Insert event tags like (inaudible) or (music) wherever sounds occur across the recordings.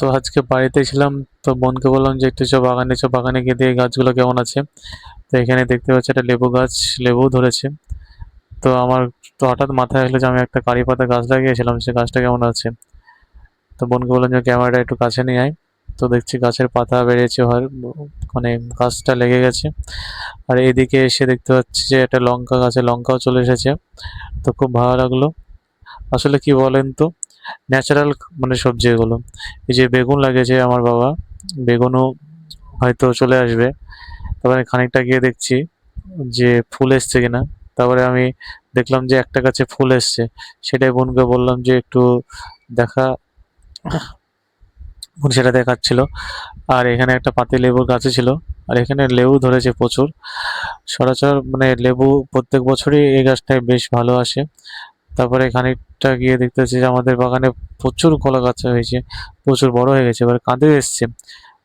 তো আজকে বাড়িতে ছিলাম, তো বোনকে বললাম যে একটু চ বাগানে চ বাগানে গিয়ে দিয়ে গাছগুলো কেমন আছে। তো এখানে দেখতে পাচ্ছি একটা লেবু গাছ লেবু ধরেছে। তো আমার তো হঠাৎ মাথায় আসলো যে আমি একটা কারি পাতা গাছ লাগিয়েছিলাম, সে গাছটা কেমন আছে? তো বোনকে বললাম যে ক্যামেরাটা একটু কাছে নিয়ে আয়। তো দেখছি গাছের পাতা হয় মানে গাছটা লেগে গেছে। আর এদিকে এসে দেখতে পাচ্ছি যে একটা লঙ্কা গাছে, লঙ্কাও চলে এসেছে। তো খুব ভালো লাগল। আসলে কি বলেন তো? ন্যাচারাল মানে সবজি এগুলো এই যে বেগুন লাগিয়েছে আমার বাবা, বেগুনও হয়তো চলে আসবে। তারপরে খানিকটা গিয়ে দেখছি যে ফুল এসছে কিনা। তারপরে আমি দেখলাম যে একটা গাছে ফুল এসছে। সেটাই বোনকে বললাম যে একটু দেখা, বোন সেটা দেখাচ্ছিল। আর এখানে একটা পাতি লেবুর গাছও ছিল। আর এখানে লেবু ধরেছে প্রচুর। সরাচর মানে লেবু প্রত্যেক বছরই এই গাছটায় বেশ ভালো আসে। তারপরে খানিকটা গিয়ে দেখতে পাচ্ছি যে আমাদের বাগানে প্রচুর কলা গাছ হয়েছে, প্রচুর বড় হয়ে গেছে, এবার কাঁদে এসছে।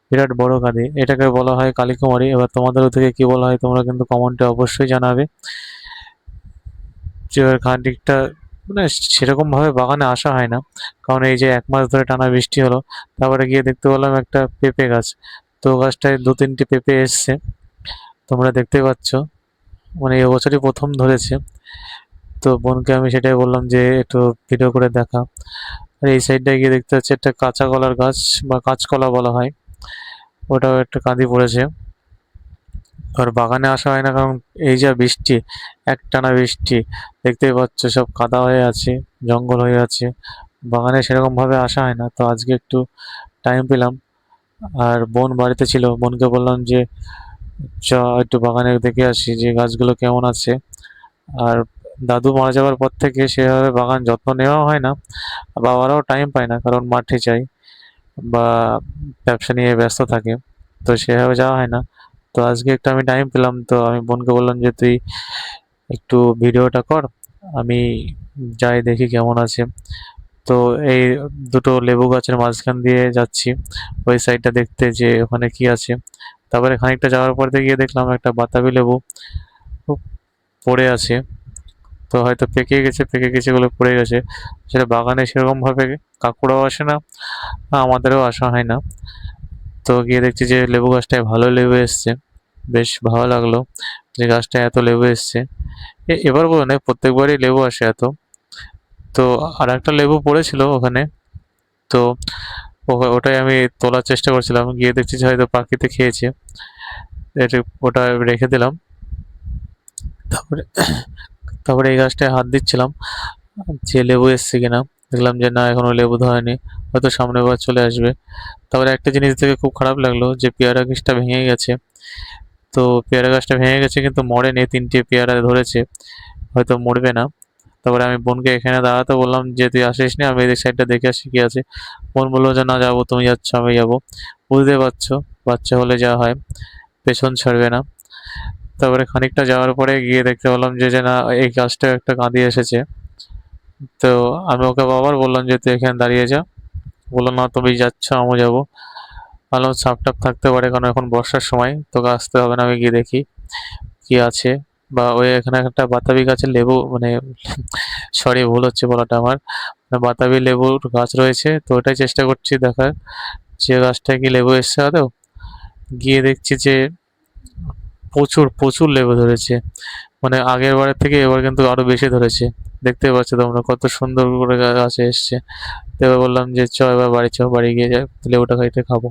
বিরাট বড় কাঁদে। এটাকে বলা হয় কালীকুমারী। এবার তোমাদের থেকে কি বলা হয় তোমরা কিন্তু কমেন্টে অবশ্যই জানাবে। যে এবার খানিকটা মানে সেরকম ভাবে বাগানে আসা হয় না। কারণ এই যে এক মাস ধরে টানা বৃষ্টি হলো, তারপরে গিয়ে দেখতে পেলাম একটা পেঁপে গাছ। তো গাছটায় দু তিনটে পেঁপে এসছে। তোমরা দেখতে পাচ্ছ। মানে এবছরই প্রথম ধরেছে। তো বোনকে আমি সেটাই বললাম যে একটু ভিডিও করে দেখা। আর এই সাইডটায় গিয়ে দেখতে পাচ্ছি একটা কাঁচা কলার গাছ বা কাঁচকলা বলা হয়। ওটাও একটা কাঁদি পড়েছে। আর বাগানে আসা হয় না কারণ এই যা বৃষ্টি, একটানা বৃষ্টি, দেখতেই পাচ্ছ সব কাদা হয়ে আছে, জঙ্গল হয়ে আছে। বাগানে সেরকমভাবে আসা হয় না, তো আজকে একটু টাইম পেলাম। আর বোন বাড়িতে ছিল, বোনকে বললাম যে, চ, একটু বাগানে দেখে আসি যে গাছগুলো কেমন আছে। আর দাদু মারা যাওয়ার পর থেকে সেভাবে বাগান যত্ন নেওয়া হয় না, বাবারাও টাইম পায় না, কারণ মাঠে যায় বা ব্যবসা নিয়ে ব্যস্ত থাকে, তো সেভাবে যাওয়া হয় না। তো আজকে একটু আমি টাইম পেলাম, তো আমি বোনকে বললাম যে, তুই একটু ভিডিওটা কর, আমি যাই দেখি কেমন আছে। তো এই দুটো লেবু গাছের মাঝখান দিয়ে যাচ্ছি, ওই সাইডটা দেখতে যে ওখানে কি আছে। তারপরে খানিকটা যাওয়ার পর গিয়ে দেখলাম একটা বাতাবি লেবু পড়ে আছে। তো হয়তো পেকে গেছে পেকে গেছে বলে পড়ে গেছে। সেটা বাগানে সেরকমভাবে কাকুরাও আসে না, আমাদেরও আসা হয় না। তো গিয়ে দেখছি যে লেবু গাছটায় ভালো লেবু এসছে, বেশ ভালো লাগল যে গাছটায় এত লেবু এসছে। এবার বলে নয় প্রত্যেকবারই লেবু আসে এত। তো আর একটা লেবু পড়েছিল ওখানে, তো ওটাই আমি তোলার চেষ্টা করছিলাম, গিয়ে দেখছি যে হয়তো পাখিতে খেয়েছে। এটা ওটা রেখে দিলাম। তারপরে তারপরে এই গাছটায় হাত দিচ্ছিলাম। যে লেবু এসছে কিনা, দেখলাম যে না, এখনও লেবু ধরেনি। হয়তো সামনের বার চলে আসবে। তারপরে একটা জিনিস দেখে খুব খারাপ লাগল যে পেয়ারা গাছটা ভেঙে গেছে। তো পেয়ারা গাছটা ভেঙে গেছে কিন্তু মরেনি, তিনটে পেয়ারা ধরেছে। হয়তো মরবে না। তারপরে আমি বোনকে এখানে দাঁড়াতে বললাম যে, তুই আসিস নি? আমি এদিক সাইডটা দেখে আসি কি আছে। বোন বলল যে, না, যাব, তুমি যাচ্ছ, আমি যাব। বুঝতে পারছ, বাচ্চা হলে যা হয়, পেছন ছাড়বে না। তারপরে খানিকটা যাওয়ার পরে গিয়ে দেখতে পেলাম যে যে না, এই গাছটা একটা কাঁদি এসেছে। তো আমি ওকে আবার বললাম যে, তুই এখানে দাঁড়িয়ে যা। বলল, না, তুমি যাচ্ছ, আমিও যাব। ভালো সাপ টাপ থাকতে পারে কারণ এখন বর্ষার সময়, তোকে আসতে হবে না, আমি গিয়ে দেখি কি আছে। বা ওই এখানে একটা বাতাবি গাছের লেবু মানে (laughs) সরি, ভুল হচ্ছে বলাটা আমার। মানে বাতাবি লেবুর গাছ রয়েছে, তো ওটাই চেষ্টা করছি দেখার। যে গাছটা কি লেবু এসছে আদৌ? গিয়ে দেখছি যে প্রচুর প্রচুর লেবু ধরেছে। মানে আগের বারের থেকে এবার কিন্তু আরও বেশি ধরেছে। দেখতে পাচ্ছ তোমরা কত সুন্দর করে গাছ এসছে। তো এবার বললাম যে চ এবার বাড়ি চ বাড়ি গিয়ে যাই লেবুটা খাইতে খাব।